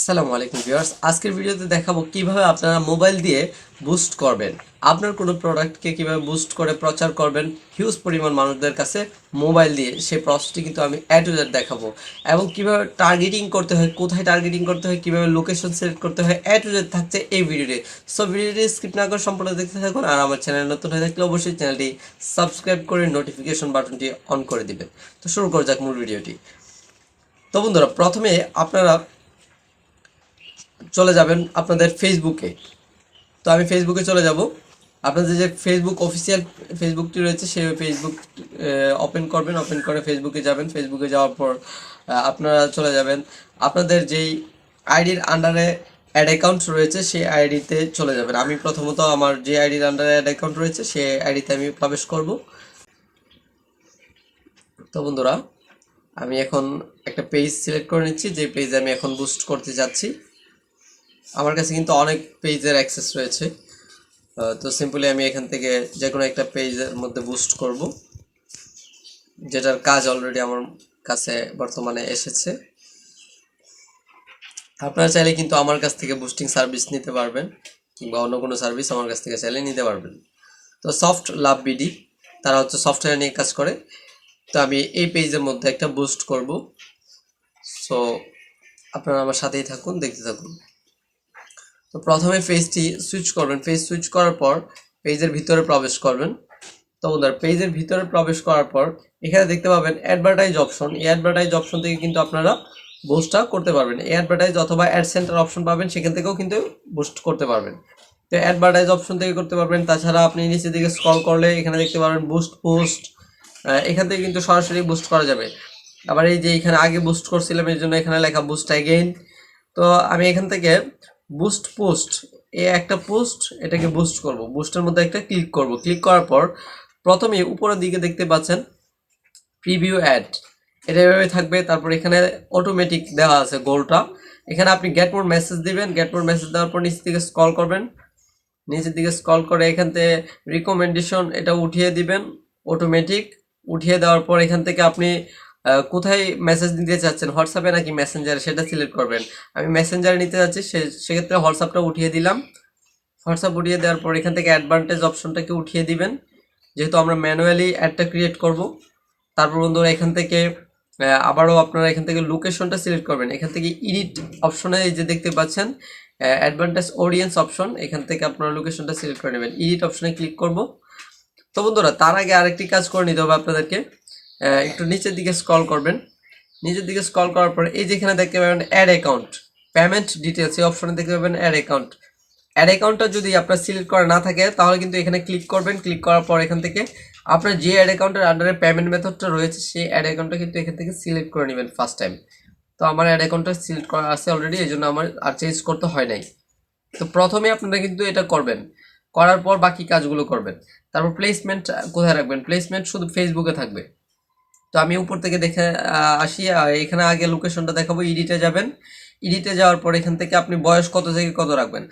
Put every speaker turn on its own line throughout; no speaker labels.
আসসালামু আলাইকুম ভিউয়ার্স। আজকের ভিডিওতে দেখাবো কীভাবে আপনারা মোবাইল দিয়ে বুস্ট করবেন। আপনার কোনো প্রোডাক্টকে কীভাবে বুস্ট করে প্রচার করবেন হিউজ পরিমাণ মানুষদের কাছে মোবাইল দিয়ে সেই প্রসেসটি কিন্তু আমি অ্যাড টু দেখাবো। এবং কীভাবে টার্গেটিং করতে হয়, কোথায় টার্গেটিং করতে হয়, কীভাবে লোকেশন সিলেক্ট করতে হয় অ্যাড টু থাকছে এই ভিডিওতে। সো ভিডিওটি স্কিপ না করে সম্পূর্ণ দেখতে থাকুন আর আমার চ্যানেল নতুন হয়ে থাকলে অবশ্যই চ্যানেলটি সাবস্ক্রাইব করে নোটিফিকেশন বাটনটি অন করে দিবেন। তো শুরু করা যাক মূল ভিডিওটি। তো বন্ধুরা, প্রথমে আপনারা চলে যাবেন আপনাদের ফেসবুকে তো আমি ফেসবুকে চলে যাব। আপনাদের যে ফেসবুক অফিসিয়াল ফেসবুকটি রয়েছে, সেই ফেসবুক ওপেন করবেন ওপেন করে ফেসবুকে যাবেন। ফেসবুকে যাওয়ার পর আপনারা চলে যাবেন। আপনাদের যেই আইডির আন্ডারে অ্যাড অ্যাকাউন্ট রয়েছে, সেই আইডিতে চলে যাবেন। আমি প্রথমত আমার যে আইডির আন্ডারে অ্যাড অ্যাকাউন্ট রয়েছে, সেই আইডিতে আমি প্রবেশ করব। তো বন্ধুরা, আমি এখন একটা পেজ সিলেক্ট করে নিচ্ছি। যে পেজ আমি এখন বুস্ট করতে যাচ্ছি আমার কাছে কিন্তু অনেক পেজের অ্যাক্সেস রয়েছে। তো সিম্পলি আমি এখান থেকে যে কোনো একটা পেজের মধ্যে বুস্ট করব। যেটার কাজ অলরেডি আমার কাছে বর্তমানে এসেছে। আপনারা চাইলে কিন্তু আমার কাছ থেকে বুস্টিং সার্ভিস নিতে পারবেন, কিংবা অন্য কোনো সার্ভিস আমার কাছ থেকে চাইলে নিতে পারবেন। তো সফট লাভ বিডি তারা হচ্ছে সফটওয়্যার নিয়ে কাজ করে। তো আমি এই পেজের মধ্যে একটা বুস্ট করব। সো আপনারা আমার সাথেই থাকুন, দেখতে থাকুন। তো প্রথমে পেজটি সুইচ করবেন। পেজ সুইচ করার পর পেজের ভিতরে প্রবেশ করবেন। তো বন্ধুরা পেজের ভিতরে প্রবেশ করার পর এখানে দেখতে পাবেন অ্যাডভার্টাইজ অপশন এই অ্যাডভার্টাইজ অপশন থেকে কিন্তু আপনারা বুস্টটা করতে পারবেন। এই অ্যাডভার্টাইজ অথবা অ্যাড সেন্টার অপশন পাবেন, সেখান থেকেও কিন্তু বুস্ট করতে পারবেন। তো অ্যাডভার্টাইজ অপশন থেকে করতে পারবেন। তাছাড়া আপনি নিচের দিকে স্ক্রল করলে এখানে দেখতে পারবেন বুস্ট পোস্ট এখান থেকে কিন্তু সরাসরি বুস্ট করা যাবে। আবার এই যে এখানে আগে বুস্ট করছিলাম, এর জন্য এখানে লেখা বুস্ট অ্যাগেইন তো আমি এখান থেকে বুস্ট পোস্ট এই একটা পোস্ট এটাকে বুস্ট করব। বুস্টের মধ্যে একটা ক্লিক করব। ক্লিক করার পর প্রথমে উপরের দিকে দেখতে পাচ্ছেন প্রিভিউ অ্যাড এটা এভাবে থাকবে। তারপর এখানে অটোমেটিক দেওয়া আছে গোলটা এখানে আপনি গেট মোর মেসেজ দিবেন। গেট মোর মেসেজ দেওয়ার পর নিচ থেকে স্ক্রল করবেন। নিচের দিকে স্ক্রল করে এখান থেকে রিকমেন্ডেশন এটা উঠিয়ে দিবেন অটোমেটিক উঠিয়ে দেওয়ার পর এখান থেকে আপনি কোথায় মেসেজ দিতে চাচ্ছেন? হোয়াটসঅ্যাপে নাকি মেসেঞ্জারে সেটা সিলেক্ট করবেন। আমি মেসেঞ্জারে নিতে চাচ্ছি সে, সেক্ষেত্রে হোয়াটসঅ্যাপটা উঠিয়ে দিলাম। হোয়াটসঅ্যাপ উঠিয়ে দেওয়ার পর এখান থেকে অ্যাডভান্টেজ অপশনটাকে উঠিয়ে দিবেন। যেহেতু আমরা ম্যানুয়ালি অ্যাডটা ক্রিয়েট করব, তারপর বন্ধুরা এখান থেকে আবারও আপনারা এখান থেকে লোকেশনটা সিলেক্ট করবেন। এখান থেকে ইডিট অপশনে এই যে দেখতে পাচ্ছেন অ্যাডভান্টেজ অডিয়েন্স অপশন এখান থেকে আপনারা লোকেশনটা সিলেক্ট করে নেবেন। এডিট অপশনে ক্লিক করব। তো বন্ধুরা, তার আগে আরেকটি কাজ করে নিতে হবে আপনাদেরকে। একটু নিচের দিকে স্ক্রল করবেন। নিচের দিকে স্ক্রল করার পর এই যেখানে দেখতে পাবেন অ্যাড অ্যাকাউন্ট পেমেন্ট ডিটেলস এই অপশনে দেখতে পাবেন অ্যাড অ্যাকাউন্ট অ্যাড অ্যাকাউন্টটা যদি আপনার সিলেক্ট করা না থাকে, তাহলে কিন্তু এখানে ক্লিক করবেন। ক্লিক করার পর এখান থেকে আপনার যে অ্যাড অ্যাকাউন্টের আন্ডারে পেমেন্ট মেথডটা রয়েছে, সেই অ্যাড অ্যাকাউন্টটা কিন্তু এখান থেকে সিলেক্ট করে নেবেন ফার্স্ট টাইম তো আমার অ্যাড অ্যাকাউন্টটা সিলেক্ট করা আছে অলরেডি এই জন্য আমার আর চেঞ্জ করতে হয় নাই। তো প্রথমে আপনারা কিন্তু এটা করবেন। করার পর বাকি কাজগুলো করবেন। তারপর প্লেসমেন্ট কোথায় রাখবেন? প্লেসমেন্ট শুধু ফেসবুকে থাকবে। তো আমি উপর থেকে দেখে আসি এখানে আগে লোকেশনটা দেখাবো ইডিটে যাবেন। ইডিটে যাওয়ার পর এখান থেকে আপনি বয়স কত থেকে কত রাখবেন?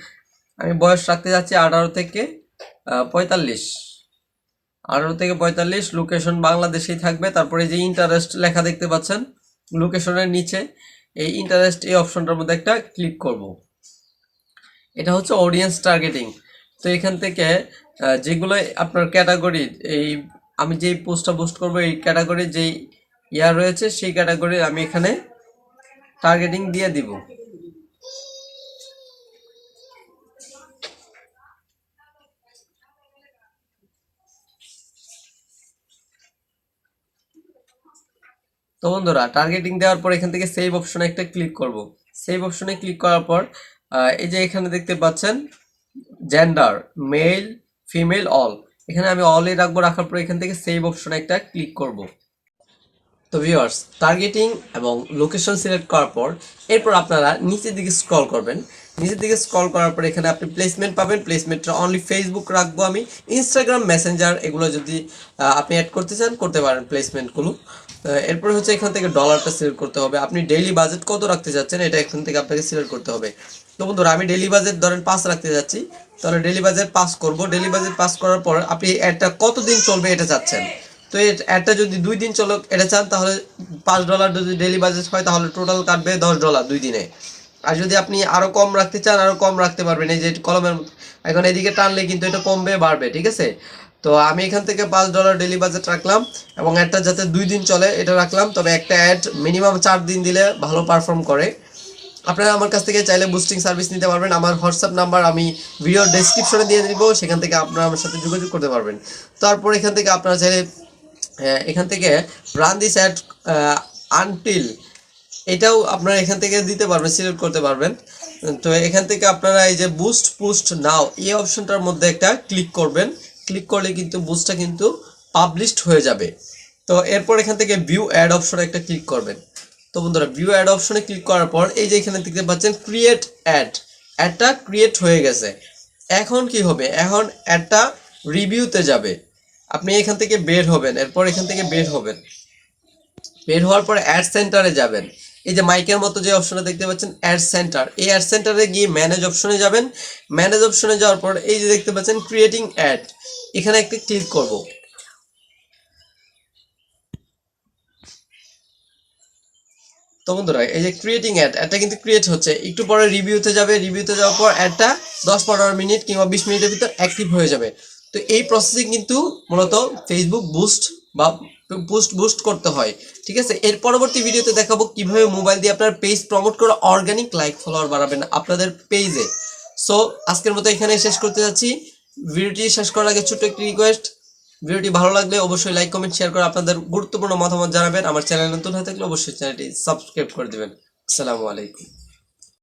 আমি বয়স রাখতে যাচ্ছি আঠারো থেকে পঁয়তাল্লিশ। আঠারো থেকে পঁয়তাল্লিশ লোকেশন বাংলাদেশেই থাকবে। তারপরে যে ইন্টারেস্ট লেখা দেখতে পাচ্ছেন লোকেশনের নিচে, এই ইন্টারেস্ট এই অপশনটার মধ্যে একটা ক্লিক করব। এটা হচ্ছে অডিয়েন্স টার্গেটিং তো এখান থেকে যেগুলো আপনার ক্যাটাগরি এই আমি যেই পোস্টটা পোস্ট করব, এই ক্যাটাগরি যেই ইয়া রয়েছে, সেই ক্যাটাগরি আমি এখানে টার্গেটিং দিয়ে দিব। তো বন্ধুরা টার্গেটিং দেওয়ার পর এখান থেকে সেভ অপশনে একটা ক্লিক করব। সেভ অপশনে ক্লিক করার পর এই যে এখানে দেখতে পাচ্ছেন জেন্ডার মেল ফিমেল অল এখানে আমি অলই রাখব, রাখার পর এখান থেকে সেভ অপশনে একটা ক্লিক করব। তো ভিউয়ার্স টার্গেটিং এবং লোকেশন সিলেক্ট করার পর, এরপর আপনারা নিচের দিকে স্ক্রল করবেন। নিচের দিকে স্ক্রল করার পর এখানে আপনি প্লেসমেন্ট পাবেন। প্লেসমেন্টটা অনলি ফেসবুক রাখব আমি। ইনস্টাগ্রাম মেসেঞ্জার এগুলো যদি আপনি অ্যাড করতে চান, করতে পারেন প্লেসমেন্টগুলো এরপর হচ্ছে এখান থেকে ডলারটা সিলেক্ট করতে হবে। আপনি ডেইলি বাজেট কত রাখতে চাচ্ছেন এটা এখান থেকে আপনাকে সিলেক্ট করতে হবে। তো বন্ধুরা, আমি ডেইলি বাজেট ধরেন পাঁচ রাখতে যাচ্ছি। তাহলে ডেলি বাজেট পাস করব। ডেইলি বাজেট পাস করার পর আপনি অ্যাডটা কতদিন চলবে এটা চাচ্ছেন? তো অ্যাডটা যদি দুই দিন চলো এটা চান, তাহলে পাঁচ ডলার যদি ডেলি বাজেট হয়, তাহলে টোটাল কাটবে দশ ডলার দুই দিনে। আর যদি আপনি আরও কম রাখতে চান, আরও কম রাখতে পারবেন। এই যে কলমের এখন এদিকে টানলে কিন্তু এটা কমবে, বাড়বে, ঠিক আছে? তো আমি এখান থেকে পাঁচ ডলার ডেলি বাজেট রাখলাম এবং একটা যাতে দুই দিন চলে, এটা রাখলাম। তবে একটা অ্যাড মিনিমাম চার দিন দিলে ভালো পারফর্ম করে। আপনারা আমার কাছ থেকে চাইলে বুস্টিং সার্ভিস নিতে পারবেন। আমার হোয়াটসঅ্যাপ নাম্বার আমি ভিডিও ডেসক্রিপশনে দিয়ে দিব, সেখান থেকে আপনারা আমার সাথে যোগাযোগ করতে পারবেন। তারপর এখান থেকে আপনারা চাইলে এখান থেকে রান দিস অ্যাড আনটিল এটাও আপনারা এখান থেকে দিতে পারবেন সিলেক্ট করতে পারবেন। তো এখান থেকে আপনারা এই যে বুস্ট পুস্ট নাও এই অপশনটার মধ্যে একটা ক্লিক করবেন। ক্লিক করলে কিন্তু বুস্টটা কিন্তু পাবলিশড হয়ে যাবে। তো এরপর এখান থেকে ভিউ অ্যাড অপশনে একটা ক্লিক করবেন। তো বন্ধুরা ভিউ অ্যাড অপশনে ক্লিক করার পর এই যে এখানে দেখতে পাচ্ছেন ক্রিয়েট অ্যাড অ্যাডটা ক্রিয়েট হয়ে গেছে। এখন কি হবে? এখন অ্যাডটা রিভিউতে যাবে। আপনি এখান থেকে বের হবেন, এরপর এখান থেকে বের হবেন। বের হওয়ার পর অ্যাড সেন্টারে যাবেন। এই যে মাইকের মতো যে অপশনে দেখতে পাচ্ছেন অ্যাড সেন্টার এই অ্যাড সেন্টারে গিয়ে ম্যানেজ অপশনে যাবেন। ম্যানেজ অপশনে যাওয়ার পর এই যে দেখতে পাচ্ছেন ক্রিয়েটিং অ্যাড এখানে একটা ক্লিক করব। তো বন্ধুরা, এই যে ক্রিয়েটিং অ্যাড অ্যাডটা কিন্তু ক্রিয়েট হচ্ছে। একটু পরে রিভিউতে যাবে রিভিউতে যাওয়ার পর অ্যাডটা দশ পনেরো মিনিট কিংবা বিশ মিনিটের ভিতর অ্যাক্টিভ হয়ে যাবে। তো এই প্রসেসিং কিন্তু মূলত ফেসবুক বুস্ট বা বুস্ট বুস্ট করতে হয়, ঠিক আছে? এর পরবর্তী ভিডিওতে দেখাবো কীভাবে মোবাইল দিয়ে আপনার পেজ প্রমোট করে অর্গানিক লাইক ফলোয়ার বাড়াবেন আপনাদের পেজে সো আজকের মতো এখানে শেষ করতে যাচ্ছি। ভিডিওটি শেষ করার আগে ছোট্ট একটি রিকোয়েস্ট ভিডিওটি ভালো লাগলে অবশ্যই লাইক কমেন্ট শেয়ার করে আপনাদের গুরুত্বপূর্ণ মতামত জানাবেন। আমার চ্যানেল নতুন হয়ে থাকলে অবশ্যই চ্যানেলটি সাবস্ক্রাইব করে দেবেন। আসসালামু আলাইকুম।